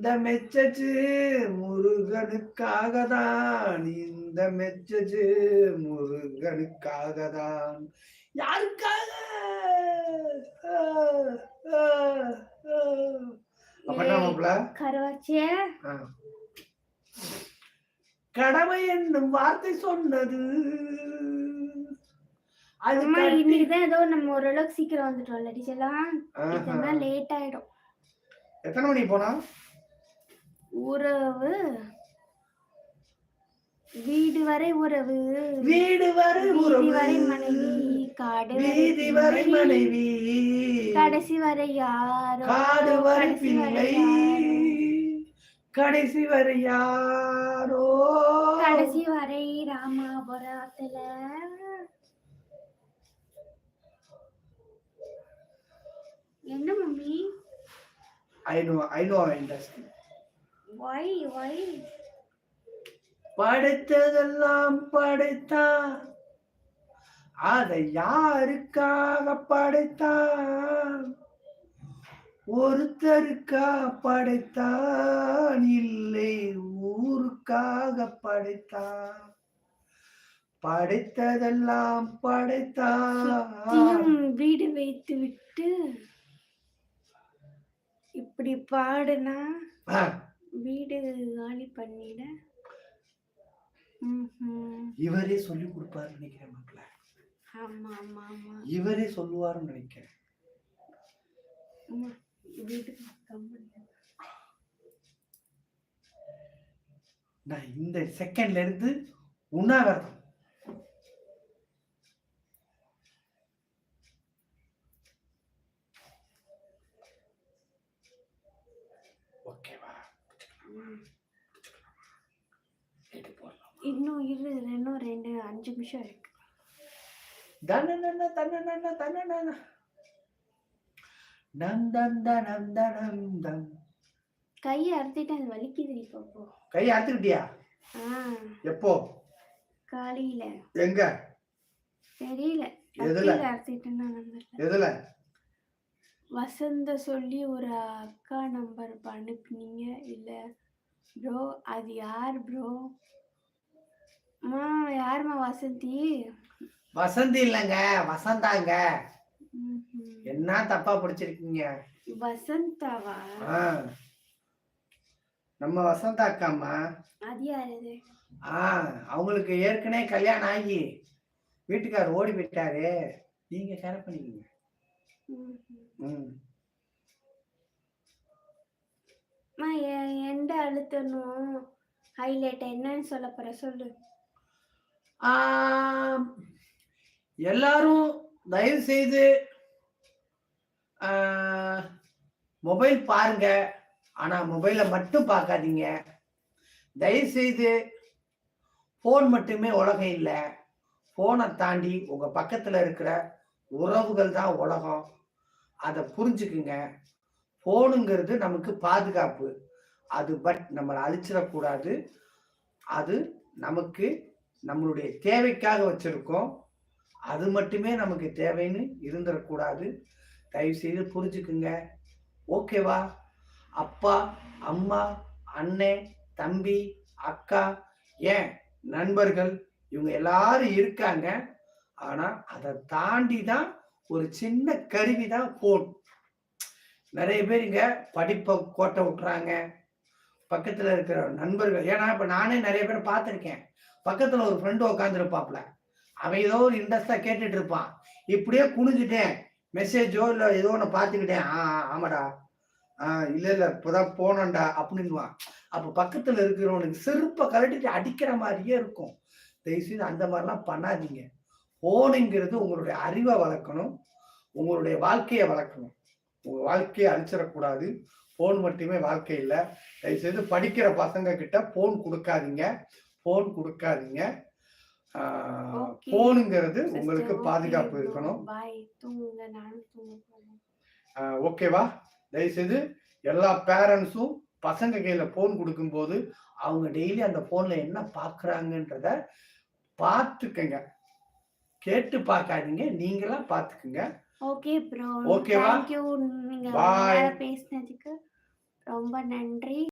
இந்த மெச்சச்சு முருகனுக்காக தான் இந்த மெச்சச்சு முருகனுக்காக தான் யாருக்காக. கடமை என்னும் வார்த்தை சொன்னது. அது அம்மா கட்டி- இன்னைக்குதான் ஏதோ நம்ம ஓரளவுக்கு சீக்கிரம் வந்துட்டோம்ல டீச்சர்லாம். லேட் ஆயிடும். எத்தனை மணிக்கு போனா? உறவு வீடு வரை உறவு வீடு வரை உறவு வரை மனைவி காடு வீதி வரை மனைவி கடைசி வரை யாரோ காடு வரை கடைசி வரை பிள்ளை யாரோ, கடைசி வரை யாரோ. கடைசி வரை ராமாபுரத்துல. என்ன mummy? I know I know industry படைத்ததெல்லாம் படைத்தான் அதை யாருக்காக படைத்தான் ஒருத்தருக்கா படைத்தான் இல்லை ஊருக்காக படைத்தான் படைத்ததெல்லாம் சுத்தியும் வீடு வைத்து விட்டு இப்படி பாடுனா? வீடு காலி பண்ணிட. இவரே சொல்லி கொடுப்பாரு நினைக்கிறேன் மக்களே. ஆமா ஆமா ஆமா. இவரே சொல்லுவாருன்னு நினைக்கிறேன். கம்பெனி நான் இந்த செகண்ட்ல இருந்து உண்ணாவிரதம். இன்னும் இரு இன்னும் ரெண்டு அஞ்சு நிமிஷம் இருக்கு. நம் தம் தனம் தனம் தம். கையை அறுத்திட்டேன் அது வலிக்குது இப்போ அறுத்துக்கிட்டியா? எப்போ? காலையில. எங்க? தெரியல. எதுல? எதுல? வசந்த சொல்லி ஒரு அக்கா நம்பர் அனுப்புனீங்க இல்ல ப்ரோ அது யார் ப்ரோ அம்மா யாரும்மா வசந்தி? வசந்தி இல்லைங்க வசந்தாங்க. என்ன தப்பா படிச்சிருக்கீங்க? வசந்தாவா. நம்ம வசந்தா அக்காம்மா. அது யார் ஆ அவங்களுக்கு ஏற்கனவே கல்யாணம் ஆகி வீட்டுக்காரர் ஓடி போயிட்டாரு. நீங்க கேர் பண்ணிக்கீங்க. ம். அம்மா எ- எந்த அழுத்தணும்? ஹைலைட் என்னன்னு சொல்ல போற சொல்லு. எல்லாரும் தயவு செய்து மொபைல் பாருங்க. ஆனா மொபைலை மட்டும் பார்க்காதீங்க. தயவு செய்து ஃபோன் மட்டுமே உலகம் இல்லை. ஃபோனை தாண்டி உங்க பக்கத்துல இருக்கிற உறவுகள் தான் உலகம். அதை புரிஞ்சுக்குங்க. ஃபோனுங்கிறது நமக்கு பாதுகாப்பு. அது பட் நம்மளை அழிச்சிடக்கூடாது. அது நமக்கு நம்மளுடைய தேவைக்காக வச்சிருக்கோம். அது மட்டுமே நமக்கு தேவைன்னு இருந்துடக்கூடாது தயவு செய்து புரிஞ்சுக்குங்க. ஓகேவா? அப்பா அம்மா அண்ணே தம்பி அக்கா ஏன்? நண்பர்கள் இவங்க எல்லாரும் இருக்காங்க. ஆனா அதை தாண்டி தான் ஒரு சின்ன கருவி தான் போன். நிறைய பேர் இங்க படிப்பை கோட்டை விட்டுறாங்க. பக்கத்துல இருக்கிற நண்பர்கள் ஏன்னா இப்ப நானே நிறைய பேர் பார்த்துருக்கேன். பக்கத்துல ஒரு ஃப்ரெண்டு உட்காந்துருப்பாப்ல அவன் ஏதோ ஒரு இன்ட்ரெஸ்டா கேட்டுட்டு இருப்பான். இப்படியே குனிஞ்சுட்டேன். மெசேஜோ இல்ல ஏதோ ஒன்று பார்த்துக்கிட்டேன். ஆ ஆ, ஆமாடா. ஆ இல்ல இல்ல இப்பதான் போனேன்டா அப்படின்வான் அப்ப பக்கத்துல இருக்கிறவனுக்கு செருப்பை கழட்டிட்டு அடிக்கிற மாதிரியே இருக்கும். தயவுசெய்து அந்த மாதிரிலாம் பண்ணாதீங்க. ஃபோனுங்கிறது உங்களுடைய அறிவை வளர்க்கணும். உங்களுடைய வாழ்க்கையை வளர்க்கணும். உங்க வாழ்க்கையை அழிச்சிடக்கூடாது. போன் மட்டுமே வாழ்க்கை இல்லை. தயவுசெய்து படிக்கிற பசங்க கிட்ட போன் கொடுக்காதீங்க. போன் கொடுக்காதீங்க. Okay. போனுங்கிறது உங்களுக்கு பாதுகாப்பு இருக்கணும். ஓகேவா தயவுசெய்து எல்லா பேரண்ட்ஸும் பசங்க கையில போன் கொடுக்கும்போது அவங்க டெய்லி அந்த போன்ல என்ன பாக்குறாங்கன்றத பார்த்துக்கங்க. கேட்டு பார்க்காதீங்க. நீங்களா பார்த்துக்குங்க. ஓகே ப்ரோ Okay வா? தேங்க்யூ நீங்க. நேரம் பேசினதுக்கு ரொம்ப நன்றி